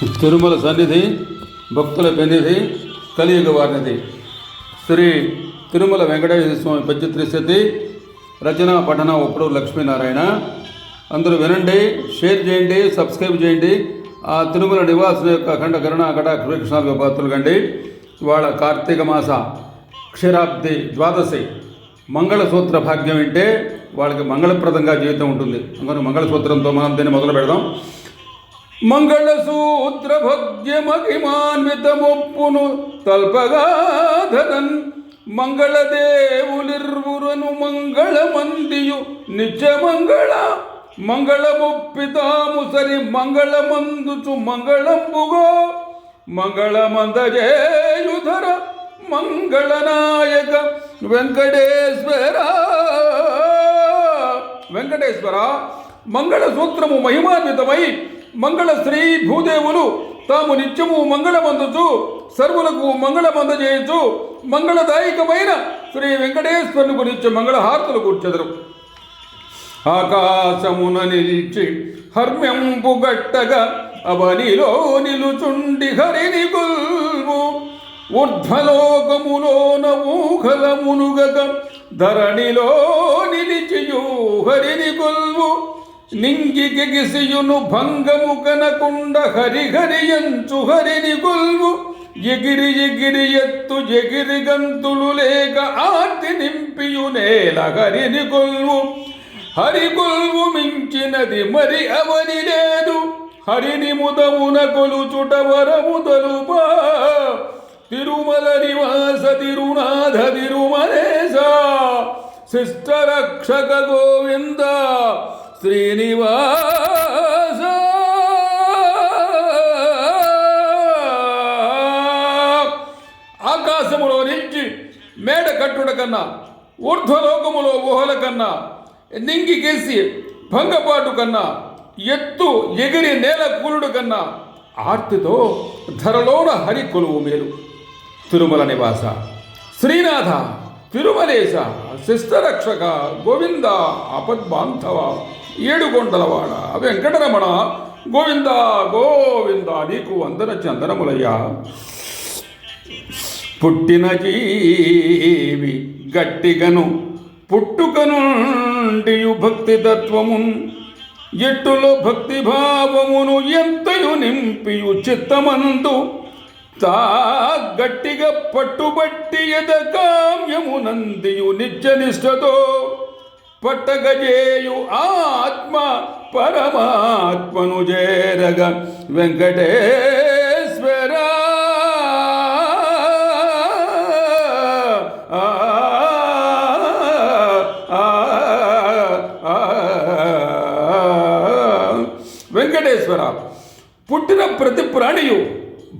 తిరుమల సన్నిధి భక్తుల పెన్నిధి కలియుగ వారినిధి. శ్రీ తిరుమల వెంకటేశ్వర స్వామి పద్యత్రిశతి రచన పఠన ఒప్పుడు లక్ష్మీనారాయణ. అందరూ వినండి షేర్ చేయండి సబ్స్క్రైబ్ చేయండి. ఆ తిరుమల నివాసుల యొక్క అఖండ కరుణ కటాక్ష వీక్షణాలకు పాత్రలు కండి వాళ్ళ కార్తీక మాస క్షీరాబ్ది ద్వాదశి. మంగళసూత్ర భాగ్యం వింటే వాళ్ళకి మంగళప్రదంగా జీవితం ఉంటుంది. అందుకని మంగళసూత్రంతో మనం దీన్ని మొదలు పెడదాం మంగళసూత్ర భగ్యమహిమాన్వితమొప్పును తల్పగాధరన్ మంగళదేవులిర్వురను మంగళమందియు నిత్యమంగళ మంగళముప్పితాము సరి మంగళమందుచు మంగళంబుగో మంగళమందజేయుధర మంగళనాయక వెంకటేశ్వర వెంకటేశ్వర మంగళ సూత్రము మహిమాన్వితమై మంగళ శ్రీ భూదేవులు తాము నిత్యము మంగళమందుచు సర్వులకు మంగళమందజేయచు మంగళదాయకమైన శ్రీ వెంకటేశ్వరుని గురించి మంగళహారతులు కూర్చెదరు. ఆకాశమున నిలిచి హర్మ్యంపు గట్టగా అవనిలో నిలుచుండి హరిని కొల్వు. ఊర్ధ్వలోకములోన ఊహలమునుగక ధరణిలో నిలిచియు హరిని కొల్వు. నింగిగిసియును భంగము కనకుండ హరిహరియంచు హరిని కొల్వు ఎగిరి ఎగిరి ఎత్తు ఎగిరి గంతులు లేక ఆర్తి నింపియు నేల హరిని కొల్వు హరి కొల్వు మించినది మరి అవని లేదు హరిని ముదమున కొలుచుట వరము తలుపా. తిరుమల నివాస తిరునాథ తిరుమలేశ శిష్ట రక్షక గోవింద శ్రీనివాస. ఆకాశములో నుంచి మేడ కట్టుడ కన్నా ఊర్ధ్వలోకములో ఊహల కన్నా నింగికేసి భంగపాటు కన్నా ఎత్తు ఎగిరి నేల కూలుడు కన్నా ఆర్తితో ధరలోన హరి కొలువు మేలు. తిరుమల నివాస శ్రీనాథ తిరుమలేశ శిస్తరక్షక గోవింద ఆపద్బాంధవ. ఏడుగొండలవాడ. వెంకటరమణ గోవింద గోవింద నీకు వందన చందనములయ్యా. పుట్టిన జీవి గట్టిగను పుట్టుకనుండియు భక్తి తత్వమున్ ఎట్టులో భక్తి భావమును ఎంతయు నింపియు చిత్తమందు తా గట్టిగా పట్టుబట్టి ఎద కామ్యమునందియు నిత్యనిష్టతో పట్టగజేయు ఆత్మ పరమాత్మను చేరగ వెంకటేశ్వర. వెంకటేశ్వర పుట్టిన ప్రతి ప్రాణియు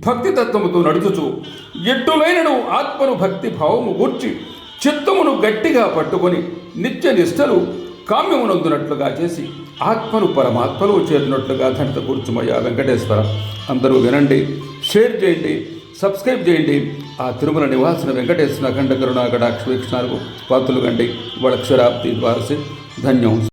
భక్తి తత్వముతో నడుచుచు ఎట్టులైనను ఆత్మను భక్తి భావము గూర్చి చిత్తమును గట్టిగా పట్టుకొని నిత్య నిష్టలు కామ్యమునందునట్లుగా చేసి ఆత్మను పరమాత్మలో చేరినట్లుగా ధనిత కూర్చుమయ్యా వెంకటేశ్వర. అందరూ వినండి షేర్ చేయండి సబ్స్క్రైబ్ చేయండి. ఆ తిరుమల నివాసిన వెంకటేశ్వర అఖండ కరుణాకటాక్ష వీక్షణాలకు పాత్రలు కండి. వాళ్ళ క్షరాబ్ది ద్వారసి. ధన్యం.